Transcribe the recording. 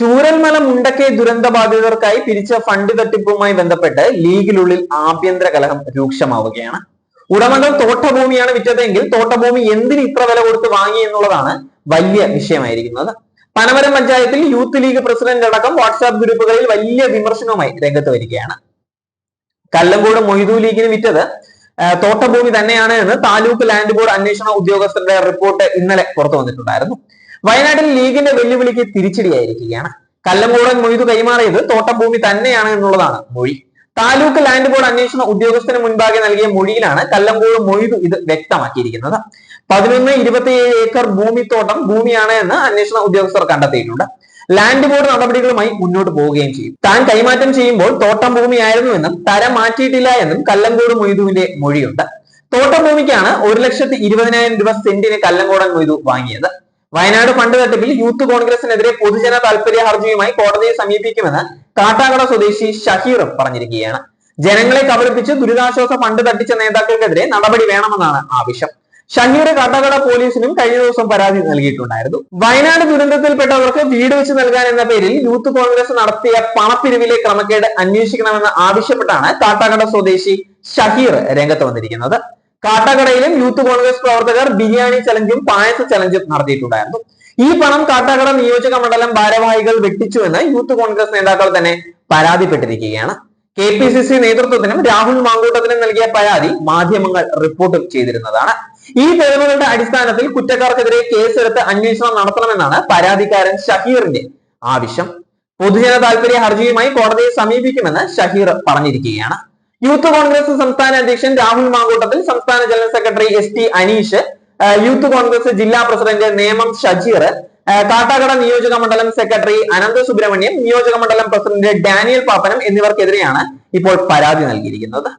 ചൂരൽമല മുണ്ടക്കെ ദുരന്ത ബാധിതർക്കായി പിരിച്ച ഫണ്ട് തട്ടിപ്പുമായി ബന്ധപ്പെട്ട് ലീഗിനുള്ളിൽ ആഭ്യന്തര കലഹം രൂക്ഷമാവുകയാണ്. ഉടമകൾ തോട്ടഭൂമിയാണ് വിറ്റതെങ്കിൽ തോട്ടഭൂമി എന്തിന് ഇത്ര വില കൊടുത്ത് വാങ്ങി എന്നുള്ളതാണ് വലിയ വിഷയമായിരിക്കുന്നത്. പനമരം പഞ്ചായത്തിൽ യൂത്ത് ലീഗ് പ്രസിഡന്റ് അടക്കം വാട്സാപ്പ് ഗ്രൂപ്പുകളിൽ വലിയ വിമർശനവുമായി രംഗത്ത് വരികയാണ്. കല്ലങ്കോട് മൊയ്തു ലീഗിന് വിറ്റത് തോട്ടഭൂമി തന്നെയാണ് എന്ന് താലൂക്ക് ലാൻഡ് ബോർഡ് അന്വേഷണ ഉദ്യോഗസ്ഥരുടെ റിപ്പോർട്ട് ഇന്നലെ പുറത്തു വന്നിട്ടുണ്ടായിരുന്നു. വയനാട്ടിൽ ലീഗിന്റെ വെല്ലുവിളിക്ക് തിരിച്ചടിയായിരിക്കുകയാണ്. കല്ലമ്പൂടൻ മൊയ്തു കൈമാറിയത് തോട്ടഭൂമി തന്നെയാണ് എന്നുള്ളതാണ് മൊഴി. താലൂക്ക് ലാൻഡ് ബോർഡ് അന്വേഷണ ഉദ്യോഗസ്ഥന് മുൻപാകെ നൽകിയ മൊഴിയിലാണ് കല്ലമ്പൂട് മൊയ്തു ഇത് വ്യക്തമാക്കിയിരിക്കുന്നത്. പതിനൊന്ന് ഇരുപത്തിയേഴ് ഏക്കർ ഭൂമിത്തോട്ടം ഭൂമിയാണ് എന്ന് അന്വേഷണ ഉദ്യോഗസ്ഥർ കണ്ടെത്തിയിട്ടുണ്ട്. ലാൻഡ് ബോർഡ് നടപടികളുമായി മുന്നോട്ട് പോവുകയും ചെയ്യും. താൻ കൈമാറ്റം ചെയ്യുമ്പോൾ തോട്ടം ഭൂമിയായിരുന്നുവെന്നും തരം മാറ്റിയിട്ടില്ല എന്നും കല്ലങ്കോട് മൊയ്തുവിന്റെ മൊഴിയുണ്ട്. തോട്ടം ഭൂമിക്കാണ് ഒരു ലക്ഷത്തി ഇരുപതിനായിരം രൂപ സെന്റിന് കല്ലങ്കോടൻ മൊയ്തു വാങ്ങിയത്. വയനാട് ഫണ്ട് തട്ടിപ്പിൽ യൂത്ത് കോൺഗ്രസിനെതിരെ പൊതുജന താൽപര്യ ഹർജിയുമായി കോടതിയെ സമീപിക്കുമെന്ന് കാട്ടാക്കട സ്വദേശി ഷഹീറും പറഞ്ഞിരിക്കുകയാണ്. ജനങ്ങളെ കബളിപ്പിച്ച് ദുരിതാശ്വാസ ഫണ്ട് തട്ടിച്ച നേതാക്കൾക്കെതിരെ നടപടി വേണമെന്നാണ് ആവശ്യം. ഷഹീർ കാട്ടാക്കട പോലീസിനും കഴിഞ്ഞ ദിവസം പരാതി നൽകിയിട്ടുണ്ടായിരുന്നു. വയനാട് ദുരന്തത്തിൽപ്പെട്ടവർക്ക് വീട് വെച്ച് നൽകാൻ എന്ന പേരിൽ യൂത്ത് കോൺഗ്രസ് നടത്തിയ പണപ്പിരിവിലെ ക്രമക്കേട് അന്വേഷിക്കണമെന്ന് ആവശ്യപ്പെട്ടാണ് കാട്ടാക്കട സ്വദേശി ഷഹീർ രംഗത്ത് വന്നിരിക്കുന്നത്. കാട്ടാക്കടയിലും യൂത്ത് കോൺഗ്രസ് പ്രവർത്തകർ ബിരിയാണി ചലഞ്ചും പായസ ചലഞ്ചും നടത്തിയിട്ടുണ്ടായിരുന്നു. ഈ പണം കാട്ടാക്കട നിയോജക മണ്ഡലം ഭാരവാഹികൾ വെട്ടിച്ചുവെന്ന് യൂത്ത് കോൺഗ്രസ് നേതാക്കൾ തന്നെ പരാതിപ്പെട്ടിരിക്കുകയാണ്. കെ പി സി സി നേതൃത്വത്തിനും രാഹുൽ മാങ്കൂട്ടത്തിനും നൽകിയ പരാതി മാധ്യമങ്ങൾ റിപ്പോർട്ട് ചെയ്തിരുന്നതാണ്. ഈ തെളിവുകളുടെ അടിസ്ഥാനത്തിൽ കുറ്റക്കാർക്കെതിരെ കേസെടുത്ത് അന്വേഷണം നടത്തണമെന്നാണ് പരാതിക്കാരൻ ഷഹീറിന്റെ ആവശ്യം. പൊതുജന താൽപര്യ ഹർജിയുമായി കോടതിയെ സമീപിക്കുമെന്ന് ഷഹീർ പറഞ്ഞിരിക്കുകയാണ്. യൂത്ത് കോൺഗ്രസ് സംസ്ഥാന അധ്യക്ഷൻ രാഹുൽ മാങ്കൂട്ടത്തിൽ സംസ്ഥാന general secretary S T Aneesh youth congress ജില്ലാ പ്രസിഡന്റ് നേമം ഷജീർ കാട്ടാക്കട നിയോജക മണ്ഡലം സെക്രട്ടറി അനന്ത സുബ്രഹ്മണ്യം നിയോജക മണ്ഡലം പ്രസിഡന്റ് ഡാനിയൽ പാപ്പനം എന്നിവർക്കെതിരെയാണ് ഇപ്പോൾ പരാതി നൽകിയിരിക്കുന്നത്.